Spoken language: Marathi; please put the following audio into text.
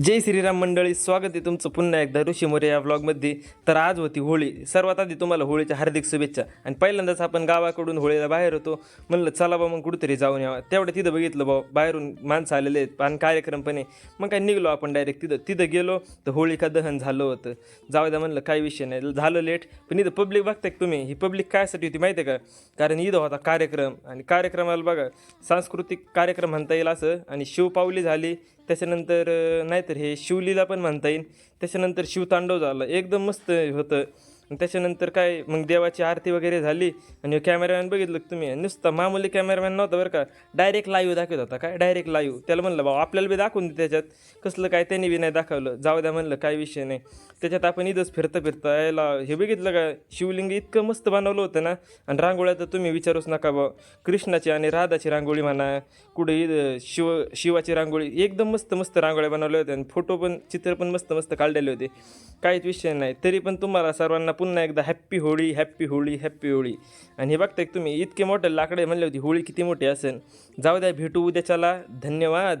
जय श्रीराम मंडळी स्वागत आहे तुमचं पुन्हा एकदा ऋषी मोरे या ब्लॉगमध्ये तर आज होती होळी. सर्वात आधी तुम्हाला होळीच्या हार्दिक शुभेच्छा. आणि पहिल्यांदाच आपण गावाकडून होळीला बाहेर होतो. म्हणलं चला बा मग कुठेतरी जाऊन यावा. तेवढं तिथं बघितलं बा बाहेरून माणसं आलेले आहेत. आणि कार्यक्रम पण आहे. मग काय निघलो आपण डायरेक्ट तिथं. तिथं गेलो तर होळीका दहन झालं होतं. जाऊ द्या म्हणलं काही विषय नाही. झालं लेट पण इथं पब्लिक बघताय का तुम्ही? ही पब्लिक कायसाठी होती माहिती आहे का? कारण इथं होता कार्यक्रम. आणि कार्यक्रमाला बघा सांस्कृतिक कार्यक्रम म्हणता येईल असं. आणि शिवपावली झाली त्याच्यानंतर नाहीतर हे शिवलीला पण म्हणता येईल. त्याच्यानंतर शिवतांडव झालं. एकदम मस्त होतं. आणि त्याच्यानंतर काय मग देवाची आरती वगैरे झाली आणि कॅमेरामॅन बघितलं तुम्ही? नुसता मामूली कॅमेरामॅन नव्हता बरं का. डायरेक्ट लाईव्ह दाखवत होता काय? डायरेक्ट लाईव्ह त्याला म्हणलं भाऊ आपल्याला बी दाखवून दे त्याच्यात. कसलं काय त्यांनी बी नाही दाखवलं. जाऊ द्या म्हणलं काय विषय नाही. त्याच्यात आपण इथंच फिरता फिरता यायला हे बघितलं का? शिवलिंग इतकं मस्त बनवलं होतं ना. आणि रांगोळ्या तर तुम्ही विचारूच नका भाऊ. कृष्णाची आणि राधाची रांगोळी म्हणा कुठे शिव शिवाची रांगोळी एकदम मस्त मस्त रांगोळ्या बनवल्या होत्या. आणि फोटो पण चित्र पण मस्त मस्त काढलेले होते. काहीच विषय नाही. तरी पण तुम्हाला सर्वांना पुन्हा एकदा happy Holi happy Holi happy Holi. आणि हे बघताय तुम्ही इतके मोठे लाकडे म्हणले होती होळी किती मोठी असेल. जाऊ द्या भेटू उद्याच्याला. धन्यवाद.